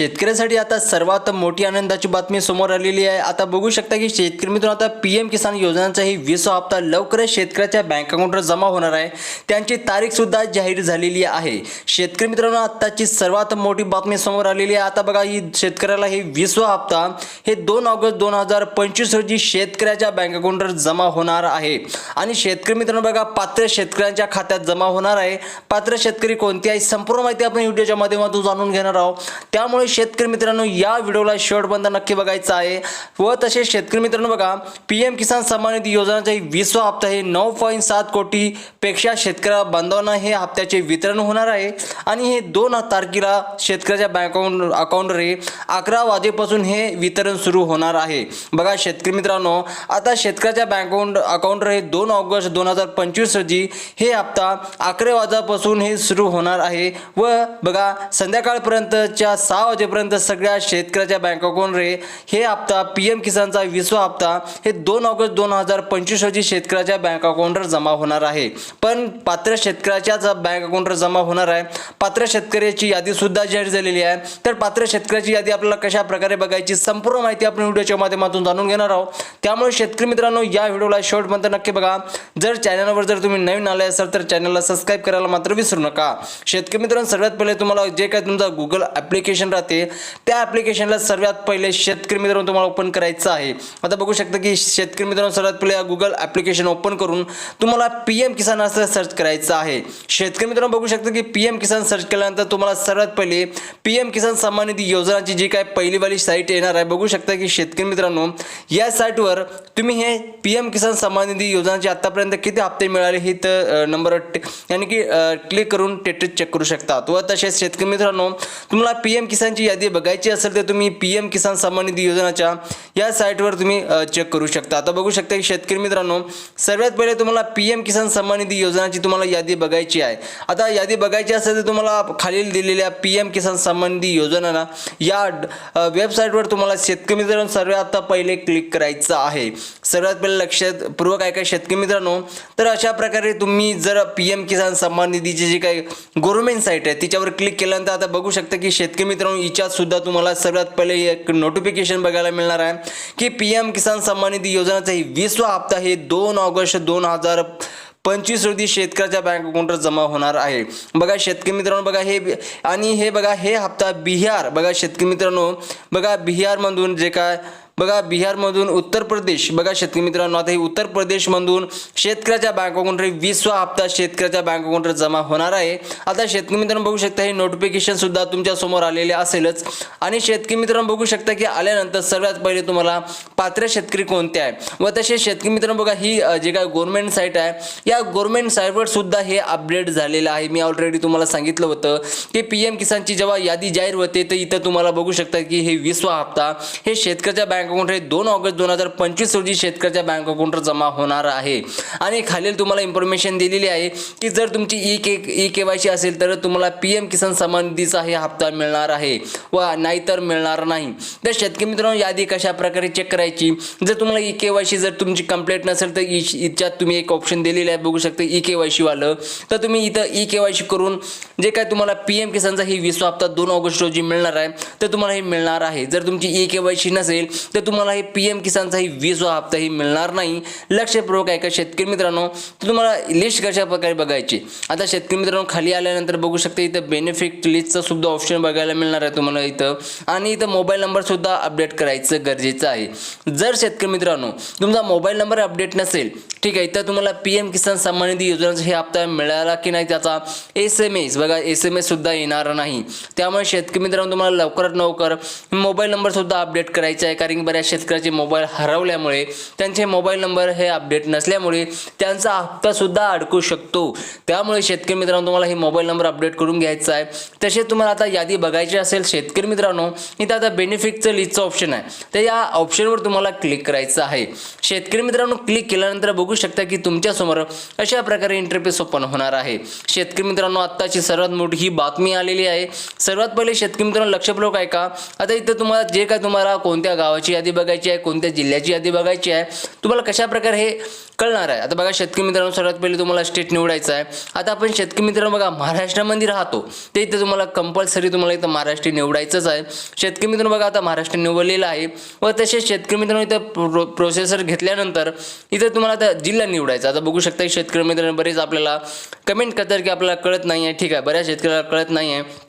शेतकऱ्यासाठी आता सर्वात मोठी आनंदाची बातमी समोर आलेली आहे. आता बघू शकता की शेतकरी मित्रांनो आता पी एम किसान योजनांचाही विसा हप्ता लवकरच शेतकऱ्याच्या बँक अकाउंटवर जमा होणार आहे. त्यांची तारीख सुद्धा जाहीर झालेली आहे. शेतकरी मित्रांनो आत्ताची सर्वात मोठी बातमी समोर आलेली आहे. आता बघा ही शेतकऱ्याला हे विसवा हप्ता हे दोन ऑगस्ट दोन हजार पंचवीस रोजी शेतकऱ्याच्या बँक अकाउंटवर जमा होणार आहे. आणि शेतकरी मित्रांनो बघा पात्र शेतकऱ्यांच्या खात्यात जमा होणार आहे. पात्र शेतकरी कोणते आहे संपूर्ण माहिती आपण व्हिडिओच्या माध्यमातून जाणून घेणार आहोत. त्यामुळे शेतकरी मित्रांनो या व्हिडिओला शेवटपर्यंत नक्की बघायचा आहे. व तसेच शेतकरी मित्रांनो बघा पी एम किसान सन्मान निधी योजनाचा वीसवा हप्ता हे नऊ पॉईंट सात कोटीपेक्षा शेतकऱ्या बांधवांना हे हप्त्याचे वितरण होणार आहे. आणि हे दोन तारखेला शेतकऱ्याच्या बँक अकाउंट अकाउंटवर हे अकरा वाजेपासून हे वितरण सुरू होणार आहे. बघा शेतकरी मित्रांनो आता शेतकऱ्याच्या बँक अकाउंट अकाउंटवर हे दोन ऑगस्ट दोन हजार पंचवीस रोजी हे हप्ता अकरा वाजापासून हे सुरू होणार आहे. व बघा संध्याकाळपर्यंतच्या सहा वाजेपर्यंत सगळ्या शेतकऱ्याच्या बँक अकाउंटवर हे हप्ता पी एम किसानचा विसवा हप्ता हे दोन ऑगस्ट दोन हजार पंचवीस रोजी शेतकऱ्याच्या बँक अकाउंटवर जमा होणार आहे. पण पात्र शेतकऱ्याच्याच बँक अकाउंटवर जमा होणार आहे. पात्र शेतकऱ्याची यादी सुद्धा जाहीर झालेली आहे. तर पात्र शेतकऱ्याची यादी आपल्याला कशा प्रकारे बघायची संपूर्ण माहिती आपण व्हिडिओच्या माध्यमातून जाणून घेणार आहोत. त्यामुळे शेतकरी मित्रांनो या व्हिडिओला शेवटपर्यंत नक्की बघा. जर चॅनलवर जर तुम्ही नवीन आले असाल तर चॅनलला सबस्क्राईब करायला मात्र विसरू नका. शेतकरी मित्रांनो सगळ्यात पहिले तुम्हाला जे काय तुमचा गुगल ॲप्लिकेशन राहते. त्या ॲप्लिकेशनला सर्वात पहिले शेतकरी मित्रांनो तुम्हाला ओपन करायचं आहे. आता बघू शकता की शेतकरी मित्रांनो सर्वात पहिले गुगल ॲप्लिकेशन ओपन करून तुम्हाला पी एम किसान असं सर्च करायचं आहे. शेतकरी मित्रांनो बघू शकता की पी एम किसान सर्च केल्यानंतर तुम्हाला सर्वात पहिले पी एम किसान सन्मान निधी योजनाची जी काय पहिलीवाली साईट येणार आहे बघू शकता की शेतकरी मित्रांनो या साईटवर तुम्ही हे पी एम किसान सन्मान निधी योजनाचे आतापर्यंत किती हप्ते मिळाले हे तर नंबर यानी की क्लिक करून टेटस चेक करू शकता. व तसेच शेतकरी मित्रांनो तुम्हाला पी एम योजनांची यादी बघायची असेल तर तुम्ही पी एम किसान सन्मान निधी योजनाच्या या साईटवर तुम्ही चेक करू शकता. आता बघू शकता की शेतकरी मित्रांनो सर्वात पहिले तुम्हाला पी एम किसान सन्मान निधी योजनाची तुम्हाला यादी बघायची आहे. आता यादी बघायची असेल तर तुम्हाला खालील दिलेल्या पी एम किसान सन्मान निधी योजनाला या वेबसाईटवर तुम्हाला शेतकरी मित्रांनो सर्वात आता पहिले क्लिक करायचं आहे. सर्वात पहिले लक्षात पूर्वक ऐका शेतकरी मित्रांनो तर अशा प्रकारे तुम्ही जर पी एम किसान सन्मान निधीची जी काही गव्हर्नमेंट साईट आहे तिच्यावर क्लिक केल्यानंतर आता बघू शकता की शेतकरी मित्रांनो हिच्यात सुद्धा तुम्हाला सर्वात पहिले एक नोटिफिकेशन बघायला मिळणार आहे की पी एम किसान सन्मान निधी योजनाचा ही वीसवा हप्ता हे दोन ऑगस्ट दोन हजार पंचवीस रोजी शेतकऱ्याच्या बँक अकाउंटवर जमा होणार आहे. बघा शेतकरी मित्रांनो बघा हे आणि हे बघा हे हप्ता बिहार बघा शेतकरी मित्रांनो बघा बिहारमधून जे काय बघा बिहारमधून उत्तर प्रदेश बघा शेतकरी मित्रांनो आता हे उत्तर प्रदेशमधून शेतकऱ्याच्या बँक अकाउंटवर वीसवा हप्ता शेतकऱ्याच्या बँक अकाउंटवर जमा होणार आहे. आता शेतकरी मित्रांनो बघू शकता हे नोटिफिकेशन सुद्धा तुमच्यासमोर आलेले असेलच. आणि शेतकरी मित्रांनो बघू शकता की आल्यानंतर सर्वात पहिले तुम्हाला पात्र शेतकरी कोणते आहे? व तसे शेतकरी मित्रांनो बघा ही जे काय गव्हर्नमेंट साईट आहे या गव्हर्नमेंट साईटवर सुद्धा हे अपडेट झालेलं आहे. मी ऑलरेडी तुम्हाला सांगितलं होतं की पी एम किसानची जेव्हा यादी जाहीर होते तर इथं तुम्हाला बघू शकता की हे वीसवा हप्ता हे शेतकऱ्याच्या बँक अकाउंट हे दोन ऑगस्ट दोन हजार पंचवीस रोजी शेतकऱ्याच्या बँक अकाउंटवर जमा होणार आहे. आणि खालील तुम्हाला इन्फॉर्मेशन दिलेली आहे की जर तुमची E K E K Y C असेल तर तुम्हाला पी एम किसान सन्मान निधीचा हे हप्ता मिळणार आहे व नाहीतर मिळणार नाही. तर शेतकरी मित्रांनो यादी कशा प्रकारे चेक करायची? जर तुम्हाला ई के वाय सी जर तुमची कंप्लेट नसेल तर इच्यात तुम्ही एक ऑप्शन दिलेलं आहे. बघू शकता ई के वाय सीवालं तर तुम्ही इथं ई के वाय सी करून जे काय तुम्हाला पी एम किसानचा ही विसवा हप्ता दोन ऑगस्ट रोजी मिळणार आहे तर तुम्हाला हे मिळणार आहे. जर तुमची ई के वाय सी नसेल तर तर तुम्हाला हे पी एम किसानचा ही वीस हप्ता ही मिळणार नाही. लक्षपूर्वक ऐका शेतकरी मित्रांनो. तर तुम्हाला लिस्ट कशा प्रकारे बघायची? आता शेतकरी मित्रांनो खाली आल्यानंतर बघू शकता इथं बेनिफिट लिस्टचं सुद्धा ऑप्शन बघायला मिळणार आहे तुम्हाला इथं. आणि इथं मोबाईल नंबर सुद्धा अपडेट करायचं गरजेचं आहे. जर शेतकरी मित्रांनो तुमचा मोबाईल नंबर अपडेट नसेल ठीक आहे इथं तुम्हाला पी एम किसान सन्मान निधी योजनेचा हे हप्ता मिळाला की नाही त्याचा एस एम एस बघा एस एम एस सुद्धा येणार नाही. त्यामुळे शेतकरी मित्रांनो तुम्हाला लवकरात लवकर मोबाईल नंबर सुद्धा अपडेट करायचा आहे कारण की बऱ्याच शेतकऱ्याचे मोबाईल हरवल्यामुळे त्यांचे मोबाईल नंबर हे अपडेट नसल्यामुळे त्यांचा हप्तासुद्धा अडकू शकतो. त्यामुळे शेतकरी मित्रांनो तुम्हाला हे मोबाईल नंबर अपडेट करून घ्यायचा आहे. तसेच तुम्हाला आता यादी बघायची असेल शेतकरी मित्रांनो इथं आता बेनिफिटचं लिस्टचं ऑप्शन आहे. तर या ऑप्शनवर तुम्हाला क्लिक करायचं आहे. शेतकरी मित्रांनो क्लिक केल्यानंतर बघू शकता की तुमच्यासमोर अशा प्रकारे इंटरफेस ओपन होणार आहे. शेतकरी मित्रांनो आत्ताची सर्वात मोठी ही बातमी आलेली आहे. सर्वात पहिले शेतकरी मित्रांनो लक्षपूर्वक ऐका आता इथं तुम्हाला जे काय तुम्हाला कोणत्या गावाची गावाची यादी बघायची आहे कोणत्या जिल्ह्याची यादी बघायची आहे तुम्हाला कशा प्रकारे हे कळणार आहे? आता बघा शेतकरी मित्रांनो सर्वात पहिले तुम्हाला स्टेट निवडायचं आहे. आता आपण शेतकरी मित्रांनो बघा महाराष्ट्रामध्ये राहतो. ते इथे तुम्हाला कंपल्सरी तुम्हाला इथं महाराष्ट्र निवडायचंच आहे. शेतकरी मित्रांनो बघा आता महाराष्ट्र निवडलेलं आहे. व तसेच शेतकरी मित्रांनो इथं प्रो प्रोसेसर घेतल्यानंतर इथं तुम्हाला आता जिल्हा निवडायचा आता बघू शकता शेतकरी मित्रांनो बरेच आपल्याला कमेंट करतात की आपल्याला कळत नाही आहे ठीक आहे बऱ्याच शेतकऱ्याला कळत नाही आहे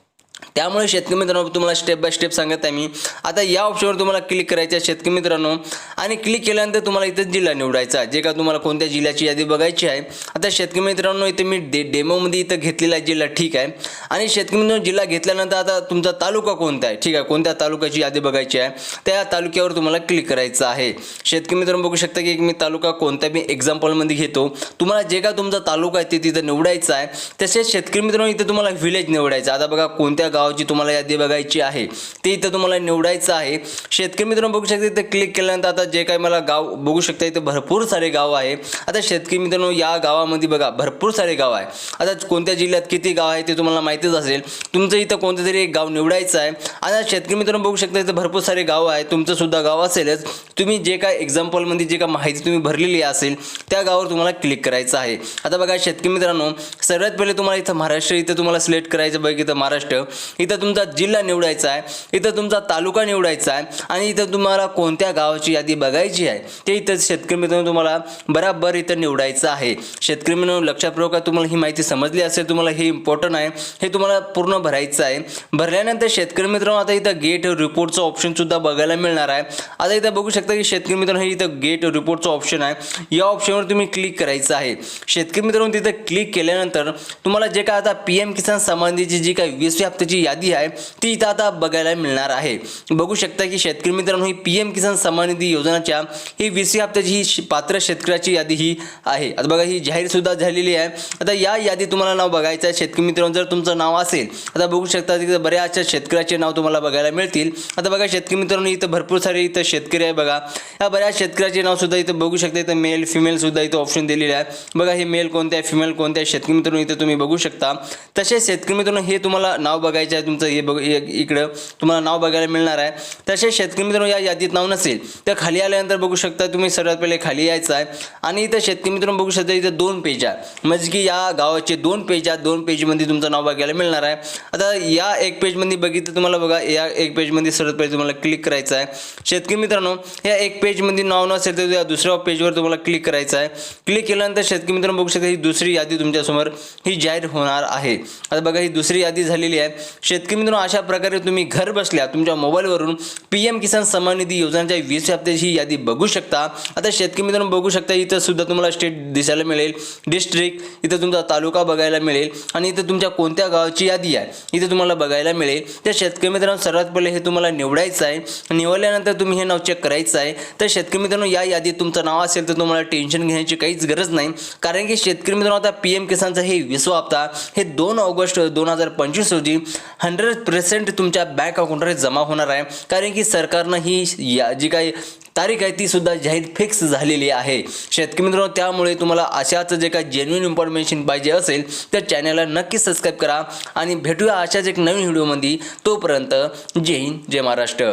त्यामुळे शेतकरी मित्रांनो तुम्हाला स्टेप बाय स्टेप सांगत आहे मी. आता या ऑप्शनवर तुम्हाला क्लिक करायचं आहे शेतकरी मित्रांनो. आणि क्लिक केल्यानंतर तुम्हाला इथं जिल्हा निवडायचा आहे. जे का तुम्हाला कोणत्या जिल्ह्याची यादी बघायची आहे. आता शेतकरी मित्रांनो इथे मी डे डेमोमध्ये इथं घेतलेला आहे जिल्हा ठीक आहे. आणि शेतकरी मित्रांनो जिल्हा घेतल्यानंतर आता तुमचा तालुका कोणता आहे? ठीक आहे. कोणत्या तालुक्याची यादी बघायची आहे? त्या तालुक्यावर तुम्हाला क्लिक करायचं आहे. शेतकरी मित्रांनो बघू शकता की मी तालुका कोणत्या मी एक्झाम्पलमध्ये घेतो. तुम्हाला जे का तुमचा तालुका आहे ते तिथं निवडायचं आहे. तसेच शेतकरी मित्रांनो इथे तुम्हाला व्हिलेज निवडायचं आहे. आता बघा कोणत्या गाव गावाची तुम्हाला यादी बघायची आहे ते इथं तुम्हाला निवडायचं आहे. शेतकरी मित्रांनो बघू शकता इथं क्लिक केल्यानंतर आता जे काही मला गाव बघू शकता इथं भरपूर सारे गाव आहे. आता शेतकरी मित्रांनो या गावामध्ये बघा भरपूर सारे गाव आहे. आता कोणत्या जिल्ह्यात किती गाव आहे ते तुम्हाला माहितीच असेल. तुमचं इथं कोणतं तरी एक गाव निवडायचं आहे. आता शेतकरी मित्रांनो बघू शकता इथं भरपूर सारे गाव आहे. तुमचं सुद्धा गाव असेलच. तुम्ही जे काय एक्झाम्पलमध्ये जे काय माहिती तुम्ही भरलेली असेल त्या गावावर तुम्हाला क्लिक करायचं आहे. आता बघा शेतकरी मित्रांनो सर्वात पहिले तुम्हाला इथं महाराष्ट्र इथं तुम्हाला सिलेक्ट करायचं बघ इथं महाराष्ट्र. इथं तुमचा जिल्हा निवडायचा आहे इथं तुमचा तालुका निवडायचा आहे आणि इथं तुम्हाला कोणत्या गावाची यादी बघायची आहे ते इथं शेतकरी मित्रांनो तुम्हाला बराबर इथं निवडायचं आहे. शेतकरी मित्रांनो लक्षापूर्वक तुम्हाला ही माहिती समजली असेल तुम्हाला हे इम्पॉर्टंट आहे हे तुम्हाला पूर्ण भरायचं आहे. भरल्यानंतर शेतकरी मित्रांनो आता इथं गेट रिपोर्टचं ऑप्शन सुद्धा बघायला मिळणार आहे. आता इथं बघू शकता की शेतकरी मित्रांनो हे इथं गेट रिपोर्टचं ऑप्शन आहे. या ऑप्शनवर तुम्ही क्लिक करायचं आहे. शेतकरी मित्रांनो तिथं क्लिक केल्यानंतर तुम्हाला जे काय आता पी एम किसान संबंधीची जी काय वीस हप्त्याची यादी आहे ती इथं आता बघायला मिळणार आहे. बघू शकता की शेतकरी मित्रांनो ही पी एम किसान सन्मान निधी योजनाच्या ही वीस हप्त्याची ही पात्र शेतकऱ्याची यादी ही आहे. आता बघा ही जाहीर सुद्धा झालेली आहे. आता या यादी तुम्हाला नाव बघायचं आहे. शेतकरी मित्रांनो जर तुमचं नाव असेल आता बघू शकता की बऱ्याचशा शेतकऱ्याचे नाव तुम्हाला बघायला मिळतील. आता बघा शेतकरी मित्रांनो इथं भरपूर सारे इथं शेतकरी आहे बघा. या बऱ्याच शेतकऱ्याचे नाव सुद्धा इथं बघू शकता. इथं मेल फिमेल सुद्धा इथं ऑप्शन दिलेले आहे. बघा हे मेल कोणते आहे फिमेल कोणते आहे? शेतकरी मित्रांनो इथं तुम्ही बघू शकता. तसेच शेतकरी मित्रांनो हे तुम्हाला नाव बघायचं आहे तुमचं हे बघ इकडं तुम्हाला नाव बघायला मिळणार आहे. तसे शेतकरी मित्रांनो या यादीत नाव नसेल तर खाली आल्यानंतर बघू शकता तुम्ही सर्वात पहिले खाली यायचं आहे. आणि इथं शेतकरी मित्रांनो बघू शकता इथं दोन पेज आहे. म्हणजे की या गावाचे दोन पेज आहेत. दोन पेजमध्ये तुमचं नाव बघायला मिळणार आहे. आता या एक पेजमध्ये बघितलं तुम्हाला बघा या एक पेजमध्ये सर्वात पहिले तुम्हाला क्लिक करायचं आहे. शेतकरी मित्रांनो या एक पेजमध्ये नाव नसेल तर या दुसऱ्या पेजवर तुम्हाला क्लिक करायचं आहे. क्लिक केल्यानंतर शेतकरी मित्रांनो बघू शकता ही दुसरी यादी तुमच्यासमोर ही जाहीर होणार आहे. आता बघा ही दुसरी यादी झालेली आहे. शेतकरी मित्रांनो अशा प्रकारे तुम्ही घर बसल्या तुमच्या मोबाईलवरून पी एम किसान सन्मान निधी योजनेच्या वीस हप्त्याची यादी बघू शकता. आता शेतकरी मित्रांनो बघू शकता इथं सुद्धा तुम्हाला स्टेट दिसायला मिळेल. डिस्ट्रिक्ट इथं तुमचा तालुका बघायला मिळेल. आणि इथं तुमच्या कोणत्या गावाची यादी आहे इथं तुम्हाला बघायला मिळेल. तर शेतकरी मित्रांनो सर्वात पहिले हे तुम्हाला निवडायचं आहे. निवडल्यानंतर तुम्ही हे नाव चेक करायचं आहे. तर शेतकरी मित्रांनो या यादीत तुमचं नाव असेल तर तुम्हाला टेन्शन घेण्याची काहीच गरज नाही. कारण की शेतकरी मित्रांनो आता पी एम किसानचा हे विसवा हप्ता हे दोन ऑगस्ट दोन हजार पंचवीस रोजी हंड्रेड पर्सेंट तुमच्या बँक अकाउंटवर जमा होणार आहे. कारण की सरकारनं ही या जी काही तारीख आहे ती सुद्धा जाहीर फिक्स झालेली आहे. शेतकरी मित्रांनो त्यामुळे तुम्हाला अशाच जे काही जेन्युन इन्फॉर्मेशन पाहिजे असेल तर चॅनलला नक्की सबस्क्राईब करा. आणि भेटूया अशाच एक नवीन व्हिडिओमध्ये तोपर्यंत जय हिंद जय महाराष्ट्र.